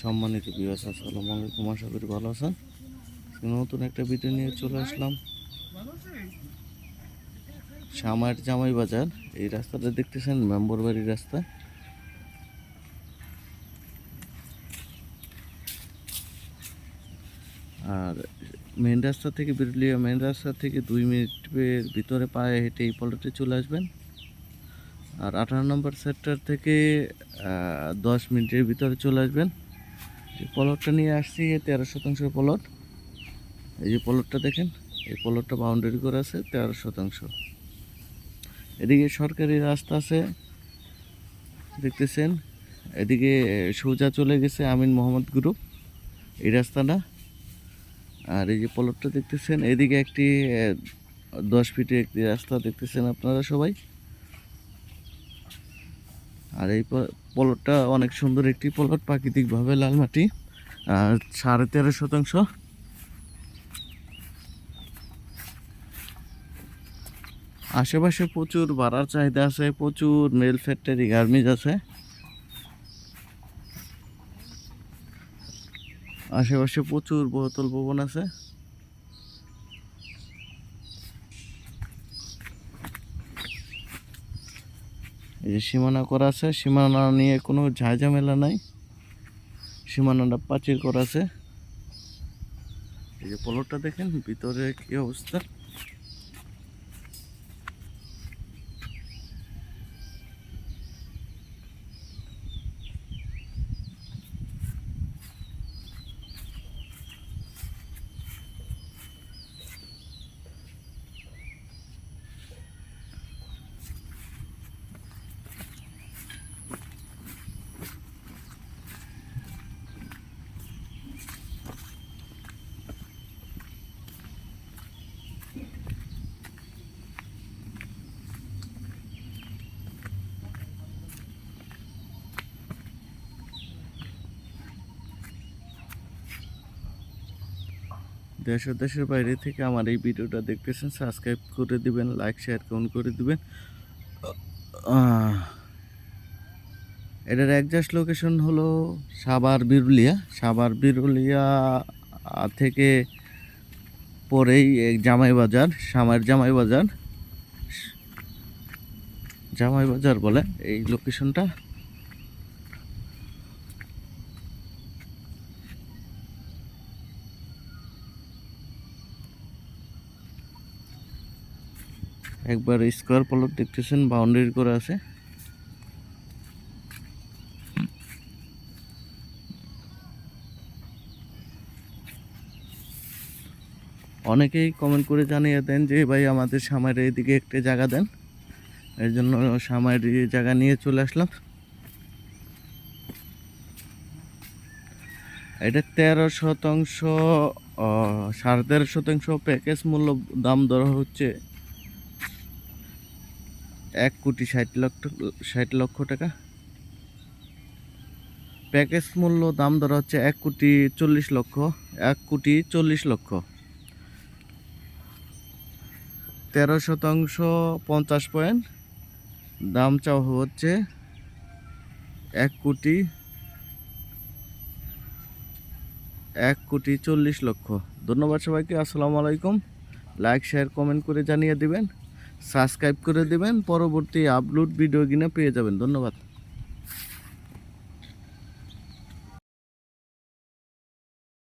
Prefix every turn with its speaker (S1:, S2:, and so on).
S1: সম্মানিত বিবাস আসসালামু আলাইকুম। আশা করি ভালো আছেন। নতুন একটা ভিডিও নিয়ে চলে আসলাম। শ্যামার জামাই বাজার। এই রাস্তাটা দেখতেছেন? মেম্বর বাড়ির রাস্তা। আর মেন রাস্তা থেকে বেরোলিয়া মেন রাস্তা থেকে দুই মিনিটের ভিতরে পায়ে হেঁটে এই পলটে চলে আসবেন। আর আঠারো নম্বর সেক্টর থেকে দশ মিনিটের ভিতরে চলে আসবেন। পলটটা নিয়ে আসছি তেরো শতাংশ পলট এই যে পলটটা দেখেন, এই পলটটা বাউন্ডারি করে আছে তেরো শতাংশ। এদিকে সরকারি রাস্তা আছে, দেখতেছেন। এদিকে সোজা চলে গেছে আমিন মোহাম্মদ গ্রুপ এই রাস্তাটা। আর এই যে পলটটা দেখতেছেন, এদিকে একটি দশ ফিটের একটি রাস্তা দেখতেছেন আপনারা সবাই। আর এই পলটটা অনেক সুন্দর একটি পলট, প্রাকৃতিকভাবে লাল মাটি, আর সাড়ে তেরো শতাংশ। আশেপাশে প্রচুর ভাড়ার চাহিদা আছে, প্রচুর মেল ফ্যাক্টরি গার্মেজ আছে। আশেপাশে প্রচুর বহুতল ভবন আছে। এই যে সীমানা করা আছে, সীমানা নিয়ে কোনো ঝাঁঝামেলা নাই। সীমানাটা পাচির করা আছে। এই যে পলটটা দেখেন, ভিতরে কি অবস্থা? দেশ ও দেশের বাইরে থেকে আমার এই ভিডিওটা দেখতেছেন সাবস্ক্রাইব করে দিবেন লাইক শেয়ার কমেন্ট করে দিবেন। এটার একজাস্ট লোকেশন হলো সাবার বিরুলিয়া। সাবার বিরুলিয়া থেকে পরেই জামাই বাজার সামার জামাই বাজার। জামাই বাজার বলে এই লোকেশনটা একবার স্কোয়ার প্লট দেখতেছেন, বাউন্ডারি করে আছে। অনেকেই কমেন্ট করে জানিয়ে দেন যে, ভাই, আমাদের সামার এদিকে একটা জায়গা দেন। এর জন্য সামার জায়গা নিয়ে চলে আসলাম। এটা তেরো শতাংশ সাড়ে তেরো শতাংশ প্যাকেজ মূল্য দাম ধরা হচ্ছে। এক কোটি ষাট লক্ষ ষাট লক্ষ টাকা। প্যাকেজ মূল্য দাম ধরা হচ্ছে এক কোটি চল্লিশ লক্ষ, এক কোটি চল্লিশ লক্ষ। তেরো শতাংশ পঞ্চাশ পয়েন্ট। দাম চাওয়া হচ্ছে এক কোটি এক কোটি চল্লিশ লক্ষ। ধন্যবাদ সবাইকে, আসসালামু আলাইকুম। লাইক, শেয়ার, কমেন্ট করে জানিয়ে দিবেন। সাবস্ক্রাইব করে দেবেন পরবর্তী আপলোড ভিডিও কিনা পেয়ে যাবেন। ধন্যবাদ।